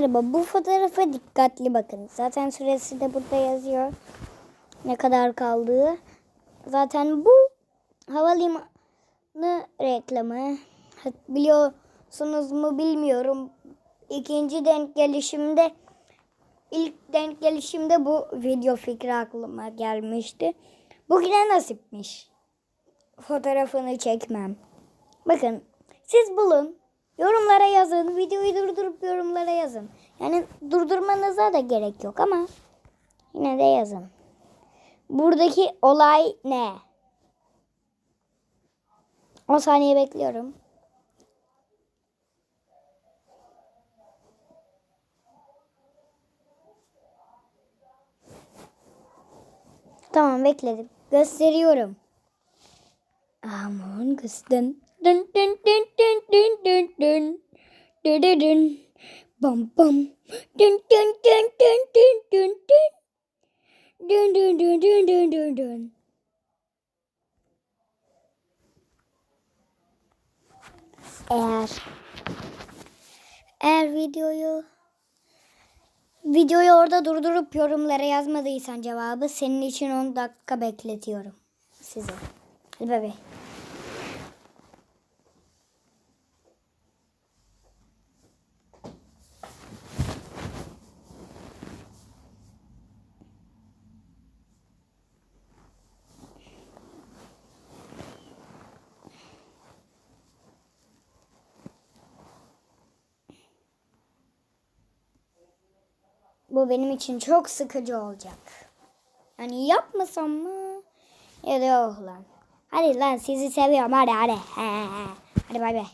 Merhaba bu fotoğrafa dikkatli bakın. Zaten süresi de burada yazıyor. Ne kadar kaldığı. Zaten bu havalimanı reklamı. Biliyorsunuz mu bilmiyorum. İkinci denk gelişimde ilk denk gelişimde bu video fikri aklıma gelmişti. Bugüne nasipmiş. Fotoğrafını çekmem. Bakın siz bulun. Yorumlara yazın. Videoyu durdurup yorumlara yazın. Yani durdurmanıza da gerek yok ama yine de yazın. Buradaki olay ne? 10 saniye bekliyorum. Tamam bekledim. Gösteriyorum. Among Us Dün dün dün dün dün dün dün. Dün dün dün. Bam bam. Dün dün dün dün dün dün dün. Dün dün dün dün dün dün dün. Eğer eğer videoyu videoyu orada durdurup yorumlara yazmadıysan cevabı senin için 10 dakika bekletiyorum size. Hadi bebeğim. Bu benim için çok sıkıcı olacak. Hani yapmasam mı? Ya da yok lan. Hadi lan sizi seviyorum hadi hadi. Hadi bay bay.